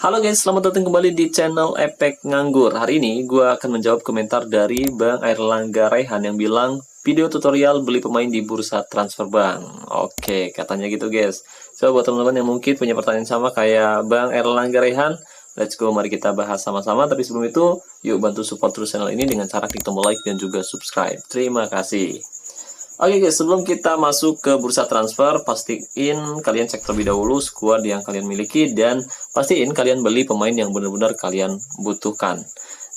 Halo guys, selamat datang kembali di channel Efek Nganggur. Hari ini gue akan menjawab komentar dari Bang Airlangga Rehan yang bilang video tutorial beli pemain di bursa transfer bank. Oke, katanya gitu guys. So, buat teman-teman yang mungkin punya pertanyaan sama kayak Bang Airlangga Rehan, let's go mari kita bahas sama-sama. Tapi sebelum itu, yuk bantu support terus channel ini dengan cara klik tombol like dan juga subscribe. Terima kasih. Oke guys, sebelum kita masuk ke bursa transfer, pastiin kalian cek terlebih dahulu squad yang kalian miliki dan pastiin kalian beli pemain yang benar-benar kalian butuhkan.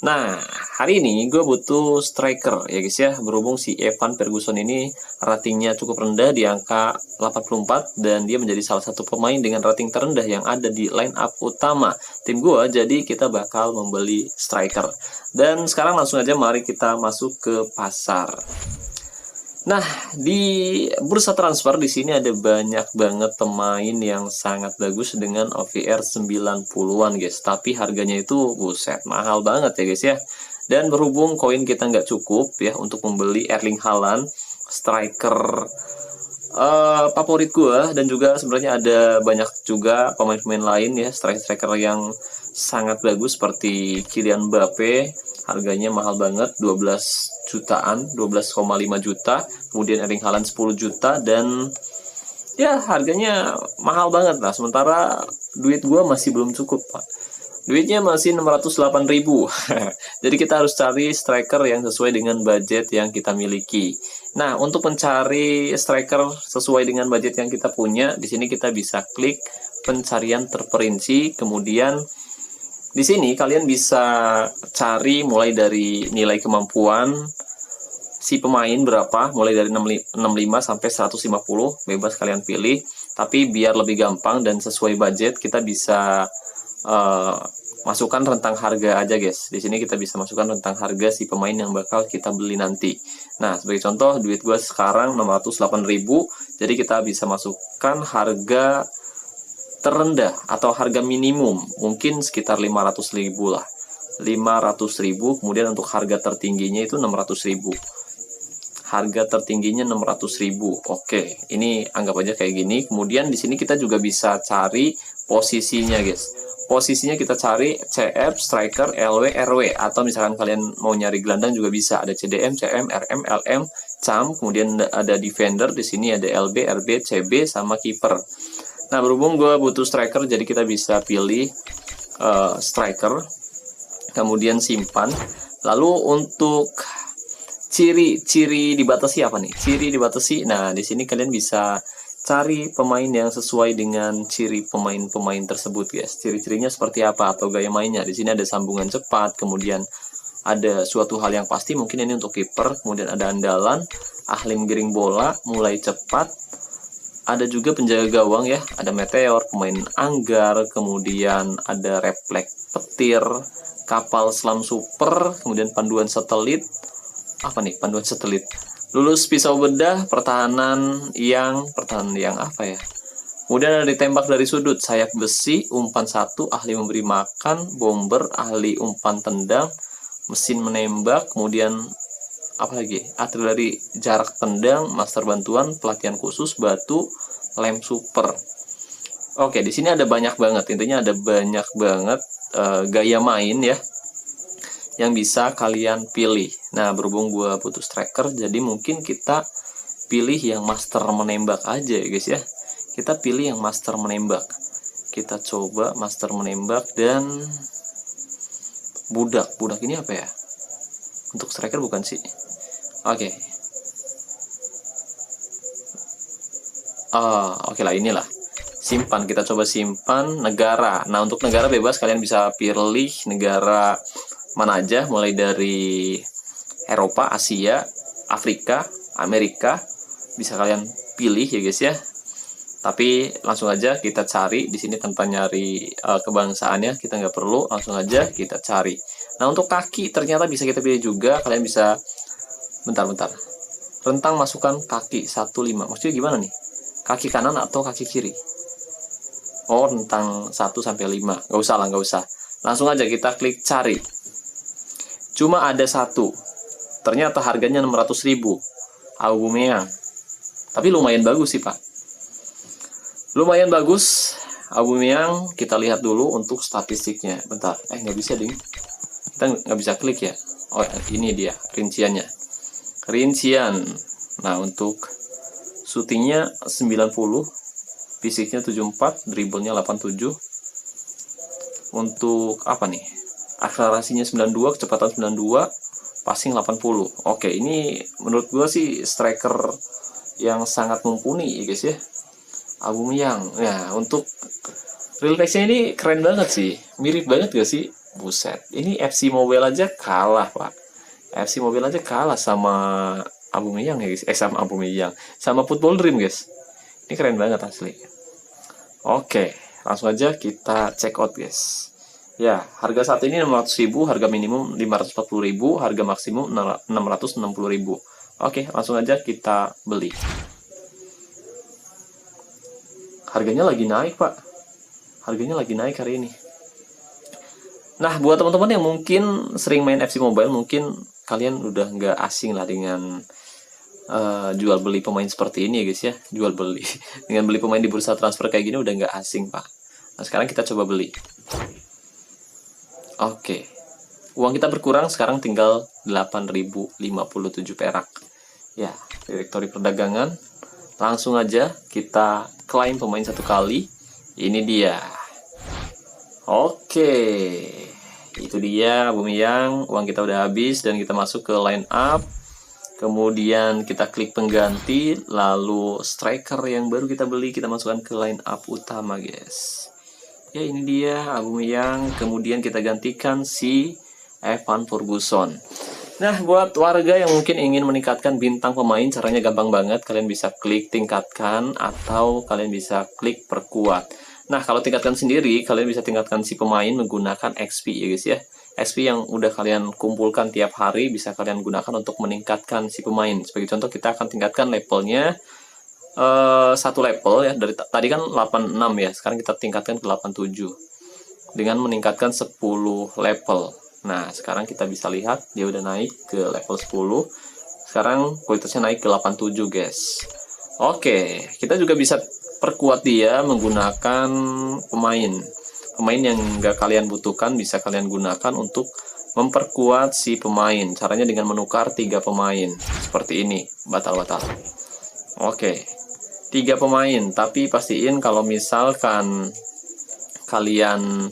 Nah, hari ini gue butuh striker ya guys ya, berhubung si Evan Ferguson ini ratingnya cukup rendah di angka 84 dan dia menjadi salah satu pemain dengan rating terendah yang ada di line up utama tim gue, jadi kita bakal membeli striker. Dan sekarang langsung aja mari kita masuk ke pasar. Nah, di bursa transfer di sini ada banyak banget pemain yang sangat bagus dengan OVR 90-an guys. Tapi harganya itu buset, mahal banget ya guys ya. Dan berhubung koin kita nggak cukup ya untuk membeli Erling Haaland, striker uh, favorit gue dan juga sebenarnya ada banyak juga pemain-pemain lain ya striker-striker yang sangat bagus seperti Kylian Mbappe harganya mahal banget 12 jutaan 12,5 juta kemudian Erling Haaland 10 juta dan ya harganya mahal banget lah. Sementara duit gua masih belum cukup pak. Duitnya masih 608 ribu. Jadi kita harus cari striker yang sesuai dengan budget yang kita miliki. Nah untuk mencari striker sesuai dengan budget yang kita punya di sini kita bisa klik pencarian terperinci kemudian di sini kalian bisa cari mulai dari nilai kemampuan si pemain berapa, mulai dari 65 sampai 150, bebas kalian pilih. Tapi biar lebih gampang dan sesuai budget, kita bisa uh, masukkan rentang harga aja guys. Di sini kita bisa masukkan rentang harga si pemain yang bakal kita beli nanti. Nah, sebagai contoh, duit gue sekarang 608.000, jadi kita bisa masukkan harga terendah atau harga minimum mungkin sekitar 500 ribu lah. 500 ribu kemudian untuk harga tertingginya itu 600 ribu. Harga tertingginya 600 ribu. Oke ini anggap aja kayak gini. Kemudian di sini kita juga bisa cari posisinya guys. Posisinya kita cari CF, striker, LW, RW atau misalkan kalian mau nyari gelandang juga bisa. Ada CDM, CM, RM, LM, CAM kemudian ada defender di sini ada LB, RB, CB sama kiper Nah, berhubung gue butuh striker, jadi kita bisa pilih uh, striker, kemudian simpan. Lalu untuk ciri-ciri dibatasi apa nih? Ciri dibatasi, nah di sini kalian bisa cari pemain yang sesuai dengan ciri pemain-pemain tersebut, guys. Ciri-cirinya seperti apa atau gaya mainnya? Di sini ada sambungan cepat, kemudian ada suatu hal yang pasti, mungkin ini untuk kiper, kemudian ada andalan, ahli menggiring bola, mulai cepat, ada juga penjaga gawang ya. Ada meteor pemain anggar kemudian ada refleks petir kapal selam super kemudian panduan satelit. Apa nih panduan satelit? Lulus pisau bedah pertahanan yang pertahanan yang apa ya? Kemudian ada ditembak dari sudut sayap besi umpan satu ahli memberi makan bomber ahli umpan tendang mesin menembak kemudian apalagi artileri jarak tendang master bantuan pelatihan khusus batu lem super. Oke di sini ada banyak banget. Intinya ada banyak banget uh, gaya main ya yang bisa kalian pilih. Nah berhubung gue butuh striker jadi mungkin kita pilih yang master menembak aja ya guys ya. Kita pilih yang master menembak. Kita coba master menembak dan budak. Budak ini apa ya? Untuk striker bukan sih oke. Okay. oh, oke okay lah inilah. Simpan kita coba simpan negara. Nah untuk negara bebas kalian bisa pilih negara mana aja. Mulai dari Eropa Asia Afrika Amerika. Bisa kalian pilih ya guys ya. Tapi langsung aja kita cari di sini tanpa nyari uh, kebangsaannya kita nggak perlu langsung aja kita cari. Nah untuk kaki ternyata bisa kita pilih juga. Kalian bisa bentar-bentar rentang masukkan kaki 15 maksudnya gimana nih? Kaki kanan atau kaki kiri? Oh rentang 1 sampai 5 nggak usah lah nggak usah. Langsung aja kita klik cari. Cuma ada satu. Ternyata harganya 600 ribu. Aubameyang tapi lumayan bagus sih pak. Lumayan bagus Aubameyang kita lihat dulu untuk statistiknya. Bentar, eh nggak bisa ding. Kita nggak bisa klik ya. Oh ini dia rinciannya. Rincian. Nah untuk shootingnya 90, fisiknya 74, dribblenya 87. Untuk apa nih? Akselerasinya 92, kecepatan 92, passing 80. Oke, ini menurut gua sih striker yang sangat mumpuni ya guys ya. Aubameyang. Ya, untuk real ini keren banget sih. Mirip banget gak sih? Buset. Ini FC Mobile aja kalah, Pak. FC Mobile aja kalah sama Aubameyang ya guys. Eh sama Aubameyang. Sama Football Dream guys. Ini keren banget asli. Oke, langsung aja kita check out guys. Ya, harga saat ini 600.000, harga minimum 540.000, harga maksimum 660.000. Oke, langsung aja kita beli. Harganya lagi naik, Pak. Harganya lagi naik hari ini. Nah, buat teman-teman yang mungkin sering main FC Mobile, mungkin kalian udah nggak asing lah dengan uh, jual beli pemain seperti ini ya guys ya. Jual beli. dengan beli pemain di bursa transfer kayak gini udah nggak asing, Pak. Nah, sekarang kita coba beli. Oke. Uang kita berkurang sekarang tinggal 8.057 perak. Ya, direktori perdagangan. Langsung aja kita klaim pemain satu kali. Ini dia. Oke. Itu dia Bumiyang. Uang kita udah habis dan kita masuk ke line up. Kemudian kita klik pengganti, lalu striker yang baru kita beli kita masukkan ke line up utama, guys. Ya ini dia Aubameyang. Kemudian kita gantikan si Evan Ferguson. Nah, buat warga yang mungkin ingin meningkatkan bintang pemain, caranya gampang banget. Kalian bisa klik tingkatkan atau kalian bisa klik perkuat. Nah, kalau tingkatkan sendiri, kalian bisa tingkatkan si pemain menggunakan XP ya guys ya. XP yang udah kalian kumpulkan tiap hari bisa kalian gunakan untuk meningkatkan si pemain. Sebagai contoh, kita akan tingkatkan levelnya uh, satu level ya. Dari tadi kan 86 ya. Sekarang kita tingkatkan ke 87 dengan meningkatkan 10 level. Nah sekarang kita bisa lihat dia udah naik ke level 10 sekarang kualitasnya naik ke 87 guys. Oke kita juga bisa perkuat dia menggunakan pemain. Pemain yang nggak kalian butuhkan bisa kalian gunakan untuk memperkuat si pemain. Caranya dengan menukar tiga pemain. Seperti ini batal-batal. Oke tiga pemain. Tapi pastiin kalau misalkan kalian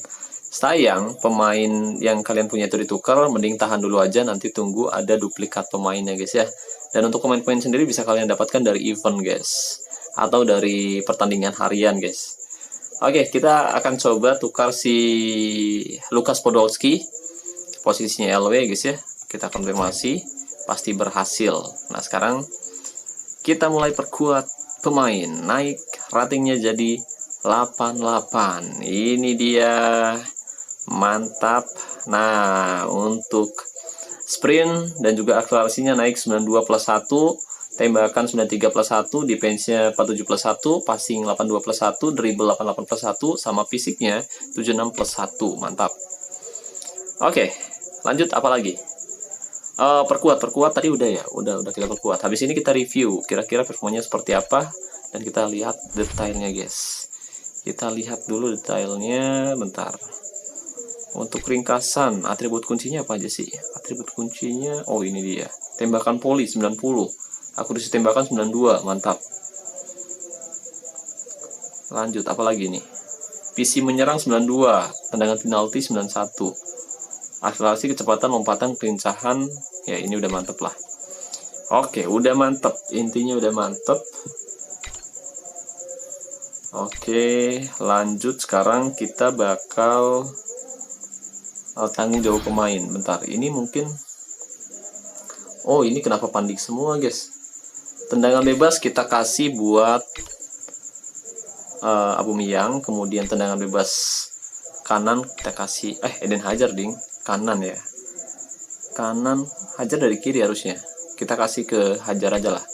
sayang pemain yang kalian punya itu ditukar mending tahan dulu aja. Nanti tunggu ada duplikat pemainnya guys ya. Dan untuk pemain-pemain sendiri bisa kalian dapatkan dari event guys atau dari pertandingan harian guys. Oke kita akan coba tukar si Lukas Podolski. Posisinya LW guys ya. Kita konfirmasi pasti berhasil. Nah sekarang kita mulai perkuat pemain. Naik ratingnya jadi 88 ini dia. Mantap. Nah untuk sprint dan juga akselerasinya naik 92 plus 1 tembakan 93 plus 1 defense-nya 47 plus 1 passing 82 plus 1 dribble 88 plus 1 sama fisiknya 76 plus 1 mantap. Oke lanjut apa lagi? Uh, perkuat perkuat tadi udah ya? Udah udah kita perkuat. Habis ini kita review kira-kira performanya seperti apa dan kita lihat detailnya guys. Kita lihat dulu detailnya bentar. Untuk ringkasan atribut kuncinya apa aja sih? Atribut kuncinya oh ini dia. Tembakan poli 90 akurasi tembakan 92 mantap. Lanjut apa lagi nih? PC menyerang 92 tendangan penalti 91 akselerasi kecepatan lompatan kelincahan ya ini udah mantep lah. Oke udah mantep. Intinya udah mantep. Oke lanjut. Sekarang kita bakal tanggung jawab pemain. Bentar ini mungkin oh ini kenapa pandik semua guys tendangan bebas kita kasih buat uh, Abu Miyang. Kemudian tendangan bebas kanan kita kasih eh Eden Hajar ding. Kanan ya. Kanan Hajar dari kiri harusnya. Kita kasih ke Hajar aja lah.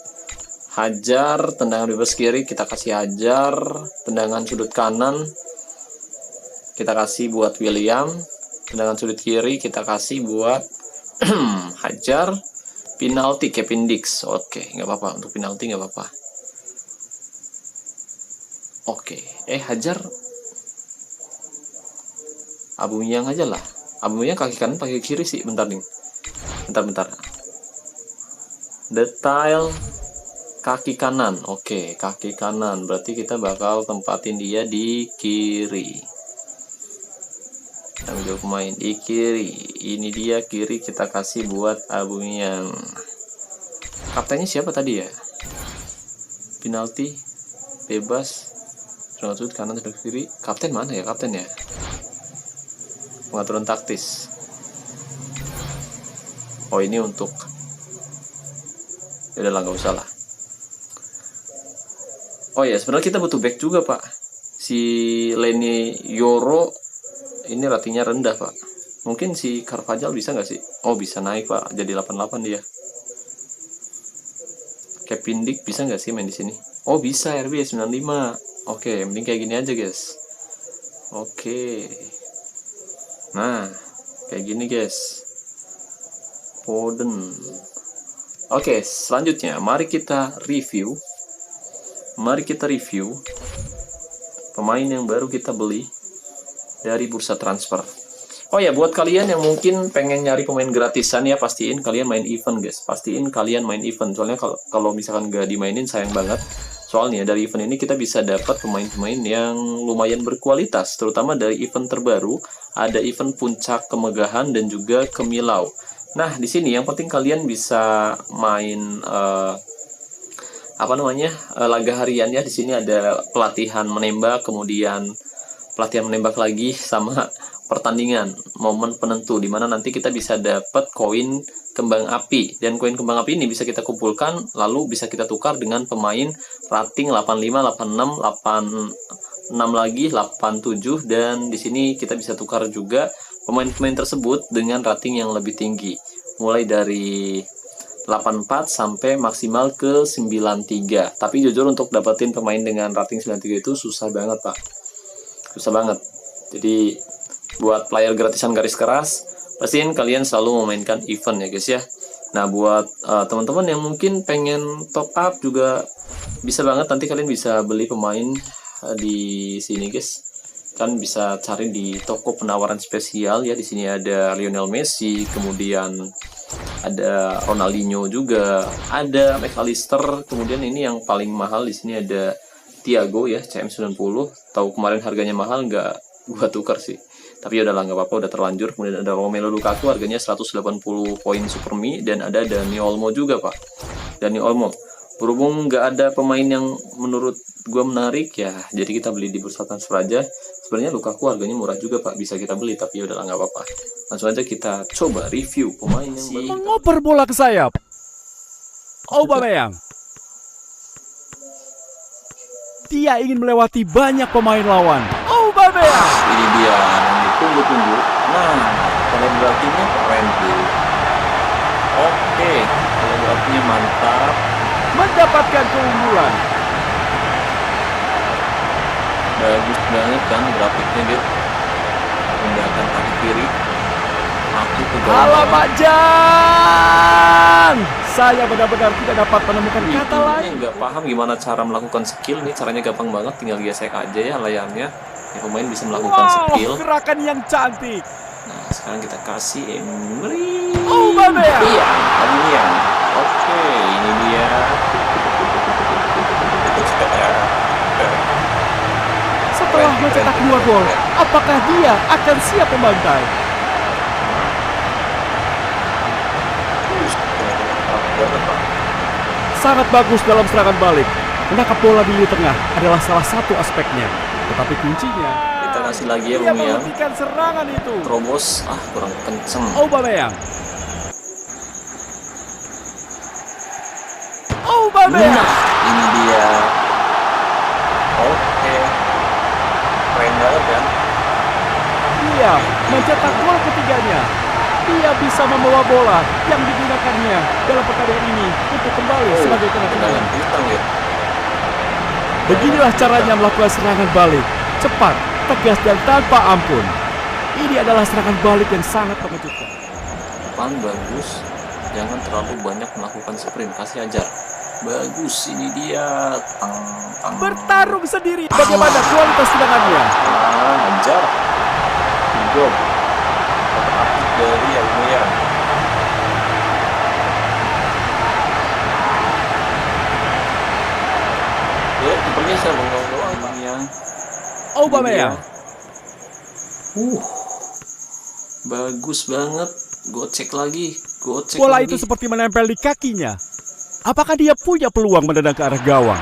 Hajar tendangan bebas kiri kita kasih Hajar. Tendangan sudut kanan kita kasih buat William. Tendangan sudut kiri kita kasih buat Hajar penalti Kevin Dix oke nggak apa-apa untuk penalti nggak apa-apa oke eh Hajar Abumiyang aja lah. Abumiyang kaki kanan pakai kiri sih. Bentar nih. Bentar bentar. Detail kaki kanan. Oke, kaki kanan. Berarti kita bakal tempatin dia di kiri. Ambil pemain di kiri. Ini dia kiri kita kasih buat Abumiyang. Kaptennya siapa tadi ya? Penalti bebas sudut kanan dan kiri. Kapten mana ya kapten ya? Pengaturan taktis. Oh ini untuk. Ya udah lah nggak usah lah. Oh ya sebenarnya kita butuh back juga pak. Si Lenny Yoro ini ratingnya rendah pak. Mungkin si Carvajal bisa nggak sih? Oh bisa naik pak. Jadi 88 dia. Kevin Dick bisa nggak sih main di sini? Oh bisa RB 95. Oke, mending kayak gini aja guys. Oke. Nah, kayak gini guys. Foden. Oke, selanjutnya mari kita review. Mari kita review pemain yang baru kita beli dari bursa transfer. Oh ya, buat kalian yang mungkin pengen nyari pemain gratisan ya, pastiin kalian main event guys. Pastiin kalian main event. Soalnya kalau kalau misalkan gak dimainin sayang banget. Soalnya dari event ini kita bisa dapat pemain-pemain yang lumayan berkualitas, terutama dari event terbaru, ada event puncak kemegahan dan juga kemilau. Nah, di sini yang penting kalian bisa main uh, apa namanya? Uh, laga harian ya. Di sini ada pelatihan menembak, kemudian pelatihan menembak lagi sama pertandingan momen penentu di mana nanti kita bisa dapat koin kembang api. Dan koin kembang api ini bisa kita kumpulkan lalu bisa kita tukar dengan pemain rating 85, 86, 86 lagi 87 dan di sini kita bisa tukar juga pemain-pemain tersebut dengan rating yang lebih tinggi. Mulai dari 84 sampai maksimal ke 93 tapi jujur untuk dapetin pemain dengan rating 93 itu susah banget pak. Susah banget. Jadi buat player gratisan garis keras pastiin kalian selalu memainkan event ya guys ya. Nah buat uh, teman-teman yang mungkin pengen top up juga bisa banget nanti kalian bisa beli pemain uh, di sini guys. Kan bisa cari di toko penawaran spesial ya di sini ada Lionel Messi kemudian ada Ronaldinho juga ada McAllister kemudian ini yang paling mahal di sini ada Thiago ya CM90 tahu kemarin harganya mahal nggak gua tukar sih tapi ya udah lah nggak apa-apa udah terlanjur kemudian ada Romelu Lukaku harganya 180 poin Supermi dan ada Dani Olmo juga pak Dani Olmo berhubung nggak ada pemain yang menurut gue menarik ya jadi kita beli di bursa transfer aja sebenarnya Lukaku harganya murah juga pak bisa kita beli tapi ya udah lah nggak apa-apa langsung aja kita coba review pemain yang baru Mengoper bola ke sayap. Aubameyang. Dia ingin melewati banyak pemain lawan. Aubameyang. ini dia ditunggu-tunggu nah kalau berartinya keren tuh oke kalau berartinya mantap. Mendapatkan keunggulan. bagus banget kan grafiknya dia menggunakan kaki kiri. Aku ke Alamak Jan. Saya benar-benar tidak dapat menemukan Wih, kata ini lain. nggak paham gimana cara melakukan skill nih. Caranya gampang banget tinggal gesek aja ya layarnya ya pemain bisa melakukan Wow, skill gerakan yang cantik. nah sekarang kita kasih Emery Aubameyang. iya Aubameyang oke ini dia Setelah mencetak dua gol, apakah dia akan siap membantai? Sangat bagus dalam serangan balik. Menangkap bola di lini tengah adalah salah satu aspeknya. Tetapi kuncinya kita kasih lagi ya Aubameyang menghentikan serangan itu. terobos ah kurang kenceng Aubameyang. Aubameyang. Nah, ini dia. Oke. Keren banget kan? Dia mencetak gol ketiganya. Dia bisa membawa bola yang digunakannya dalam pertandingan ini untuk kembali sebagai tendangan tendangan. bintang ya. Beginilah caranya melakukan serangan balik. Cepat, tegas, dan tanpa ampun. Ini adalah serangan balik yang sangat mengejutkan. Depan bagus. Jangan terlalu banyak melakukan sprint. Kasih ajar. Bagus ini dia. Tang, tang. Bertarung sendiri. Bagaimana kualitas tendangannya? Ah, ajar. Job dapat aktif dari Aubameyang ya kipernya saya bengong doang Aubameyang Aubameyang. uh bagus banget gocek lagi gocek Bola lagi itu seperti menempel di kakinya. Apakah dia punya peluang menendang ke arah gawang?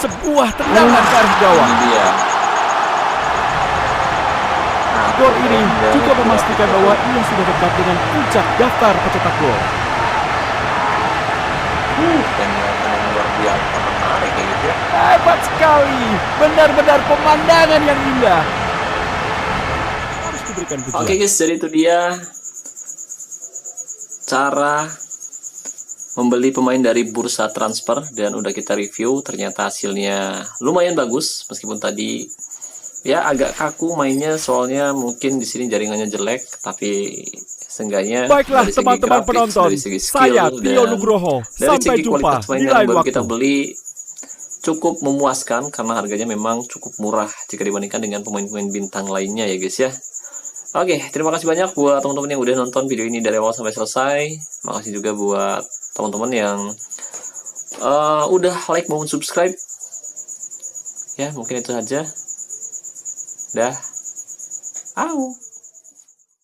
Sebuah tendangan ke arah gawang. ini dia Nah, Gol ini juga memastikan bahwa ia sudah dekat dengan puncak daftar pencetak gol. Uh, Hebat sekali, benar-benar pemandangan yang indah. Harus diberikan pujian. Oke guys, jadi itu dia cara membeli pemain dari bursa transfer dan udah kita review. Ternyata hasilnya lumayan bagus meskipun tadi ya agak kaku mainnya soalnya mungkin di sini jaringannya jelek tapi seenggaknya Baiklah teman-teman penonton, dari segi skill, saya Tio Nugroho. dari Sampai segi jumpa di yang lain waktu. kita beli cukup memuaskan karena harganya memang cukup murah jika dibandingkan dengan pemain-pemain bintang lainnya ya guys ya. Oke, terima kasih banyak buat teman-teman yang udah nonton video ini dari awal sampai selesai. Makasih juga buat teman-teman yang eh, udah like maupun subscribe. Ya, mungkin itu saja. Dah. Au.